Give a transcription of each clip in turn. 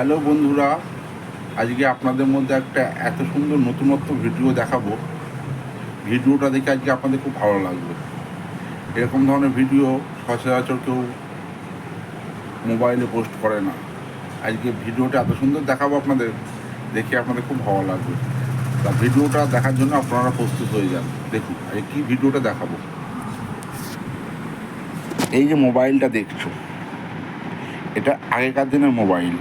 Hello বন্ধুরা, আজকে আপনাদের মধ্যে একটা এত সুন্দর নতুনত্ব ভিডিও দেখাবো। ভিডিওটা দেখে আজকে আপনাদের খুব ভালো লাগবে। এরকম ধরনের ভিডিও সচরাচর কেউ মোবাইলে পোস্ট করে না। আজকে ভিডিওটা এত সুন্দর দেখাবো আপনাদের, দেখে আপনাদের খুব ভালো লাগবে। তা ভিডিওটা দেখার জন্য আপনারা প্রস্তুত হয়ে যান। দেখুন, আজকে কী ভিডিওটা দেখাবো। এই যে মোবাইলটা দেখছ, এটা আগেকার দিনের মোবাইল।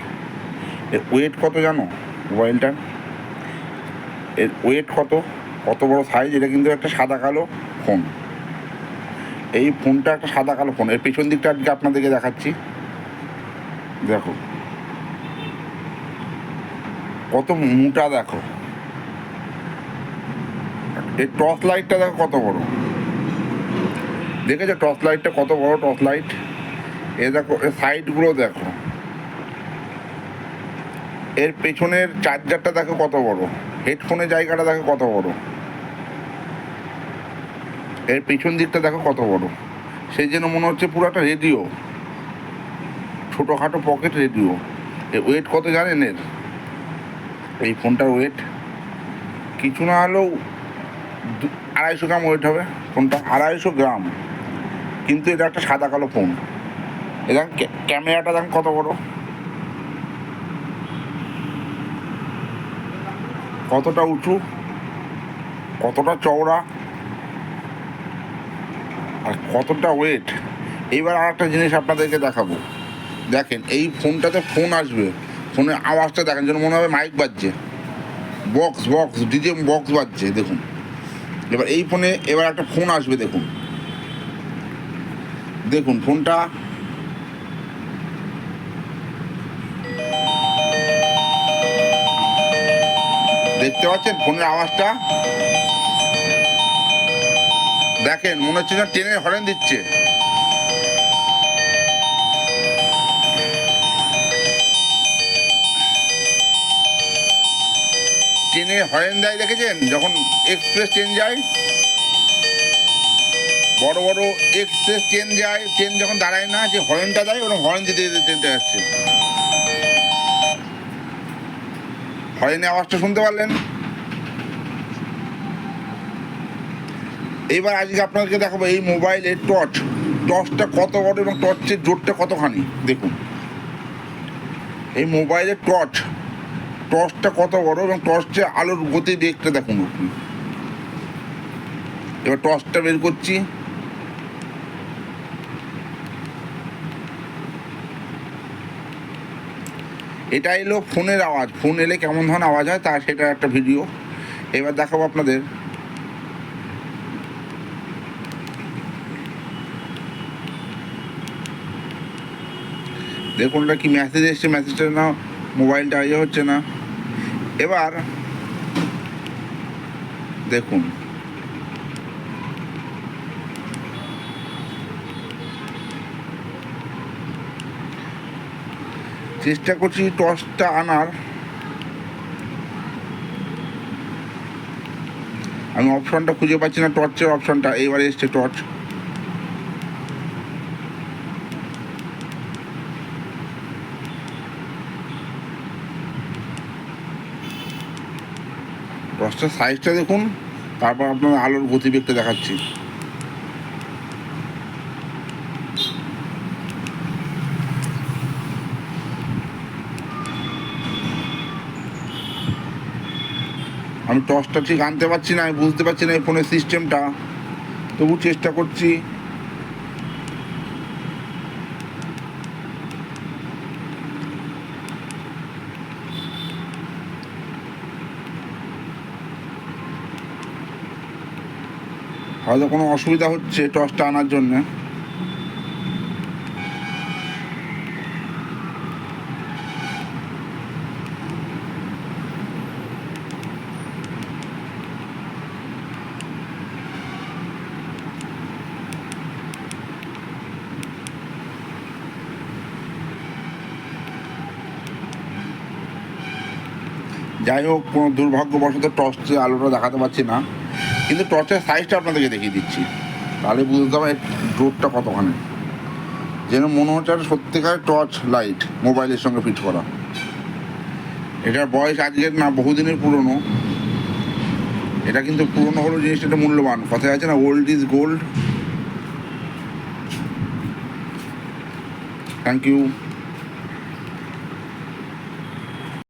এর ওয়েট কত জানো? মোবাইলটার এর ওয়েট কত? কত বড় সাইজ এটা কিন্তু একটা সাদা কালো ফোন এই ফোনটা একটা সাদা কালো ফোন এর পেছন দিকটা আজকে আপনাদেরকে দেখাচ্ছি। দেখো। কত মোটা দেখো। এই টর্চ লাইটটা দেখো কত বড়। দেখেছ? টর্চ লাইটটা কত বড়? টর্চ লাইট এ দেখো এর সাইডগুলো দেখো। এর পেছনের চার্জারটা দেখো কত বড়। হেডফোনের জায়গাটা দেখো কত বড়। এর পেছন দিকটা দেখো কত বড়। সেই জন্য মনে হচ্ছে পুরো একটা রেডিও ছোটোখাটো পকেট রেডিও এর ওয়েট কত জানেন এর? এই ফোনটার ওয়েট কিছু না হলেও আড়াইশো গ্রাম ওয়েট হবে ফোনটা আড়াইশো গ্রাম। কিন্তু এটা একটা সাদা কালো ফোন এটা ক্যামেরাটা দেখেন কত বড়। কতটা উঁচু, কতটা চওড়া, আর কতটা ওয়েট এইবার আর একটা জিনিস আপনাদেরকে দেখাবো। দেখেন, এই ফোনটাতে ফোন আসবে। ফোনের আওয়াজটা দেখেন, যেন মনে হবে মাইক বাজছে। বক্স বক্স ডিজে বক্স বাজছে, দেখুন। এবার এই ফোনে এবার একটা ফোন আসবে, দেখুন। দেখুন ফোনটা দেখতে পাচ্ছেন ফোনের আওয়াজটা? দেখেন, মনে হচ্ছে যেন ট্রেনের হরেন দিচ্ছে। ট্রেনের হরেন দেয়, দেখেছেন? যখন এক্সপ্রেস ট্রেন যায়, বড় বড় এক্সপ্রেস ট্রেন যায় ট্রেন যখন দাঁড়ায় না, যে হরেনটা দেয়, ওরকম হরেন দিতে দিতে ট্রেনটা যাচ্ছে। হরেনের আওয়াজটা শুনতে পারলেন? এইবার আজকে আপনাদেরকে দেখাবো এই মোবাইলের টর্চ টর্চটা কত বড় এবং টর্চের জোরটা কতখানি? দেখুন। এই মোবাইলের টর্চ টর্চটা কত বড় এবং টর্চের আলোর গতি দেখতে দেখুন আপনি। এবার টর্চটা বের করছি। এটা এলো ফোনের আওয়াজ। ফোন এলে কেমন ধরনের আওয়াজ হয় তা সেটা একটা ভিডিও এবার দেখাবো আপনাদের। দেখুন এটা কি মেসেজ এসছে মেসেজটা না মোবাইলটা ইয়ে হচ্ছে না। এবার দেখুন। চেষ্টা করছি টর্চটা আনার। আমি অপশনটা খুঁজে পাচ্ছি না টর্চের অপশনটা এইবারে এসছে টর্চ টর্চটার সাইজটা দেখুন, তারপর আপনার আলোর গতিবেগটা দেখাচ্ছি। আমি টর্চটা ঠিক আনতে পারছি না, আমি বুঝতে পারছি না এই ফোনের সিস্টেমটা তবু চেষ্টা করছি হয়তো কোনো অসুবিধা হচ্ছে টর্চটা আনার জন্যে। যাই হোক, কোনো দুর্ভাগ্যবশত টর্চে আলোটা দেখাতে পারছি না। কিন্তু টর্চের সাইজটা আপনাদেরকে দেখিয়ে দিচ্ছি। তাহলে বুঝতে হবে ডোরটা কতখানি। যেন মনে হচ্ছে একটা সত্যিকার টর্চ লাইট মোবাইলের সঙ্গে ফিট করা। এটার বয়স আজকের না বহুদিনের পুরনো। এটা কিন্তু পুরনো হলো জিনিসটা একটা মূল্যবান। কথায় আছে না old is gold thank you